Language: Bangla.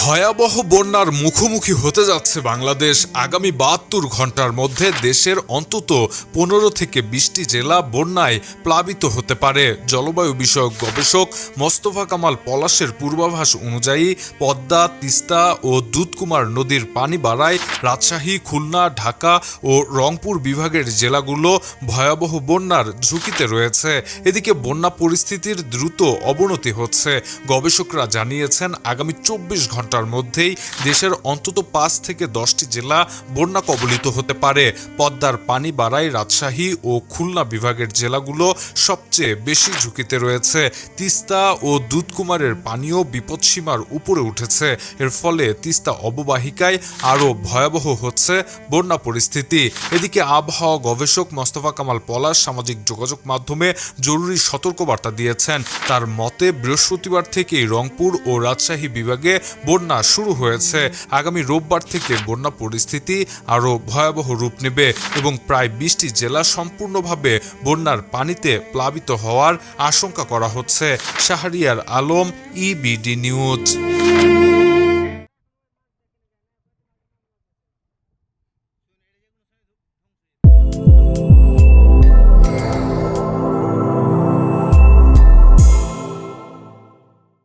ভয়াবহ বন্যার মুখোমুখি হতে যাচ্ছে বাংলাদেশ। আগামী বাহাত্তর ঘণ্টার মধ্যে দেশের অন্তত পনেরো থেকে বিশটি জেলা বন্যায় প্লাবিত হতে পারে। জলবায়ু বিষয়ক গবেষক মোস্তফা কামাল পলাশের পূর্বাভাস অনুযায়ী পদ্মা, তিস্তা ও দুধকুমার নদীর পানি বাড়ায় রাজশাহী, খুলনা, ঢাকা ও রংপুর বিভাগের জেলাগুলো ভয়াবহ বন্যার ঝুঁকিতে রয়েছে। এদিকে বন্যা পরিস্থিতির দ্রুত অবনতি হচ্ছে। গবেষকরা জানিয়েছেন, আগামী চব্বিশ ঘণ্টার মধ্যেই দেশের অন্তত পাঁচ থেকে দশটি জেলা বন্যা কবলিত হতে পারে। পদ্মার পানি বাড়ায় রাজশাহী ও খুলনা বিভাগের জেলাগুলো সবচেয়ে বেশি ঝুঁকিতে রয়েছে। তিস্তা ও দুধকুমারের পানীয় বিপদসীমার উপরে উঠেছে। এর ফলে তিস্তা অববাহিকায় আরও ভয়াবহ হচ্ছে বন্যা পরিস্থিতি। এদিকে আবহাওয়া গবেষক মোস্তফা কামাল পলাশ সামাজিক যোগাযোগ মাধ্যমে জরুরি সতর্কবার্তা দিয়েছেন। তার মতে, বৃহস্পতিবার থেকেই রংপুর ও রাজশাহী বিভাগে বন্যা শুরু হয়েছে। আগামী রোববার থেকে বন্যা পরিস্থিতি আরও ভয়াবহ রূপ নেবে এবং প্রায় বিশটি জেলা সম্পূর্ণভাবে বন্যার পানিতে প্লাবিত হওয়ার আশঙ্কা করা হচ্ছে। Shahriar Alam EBD news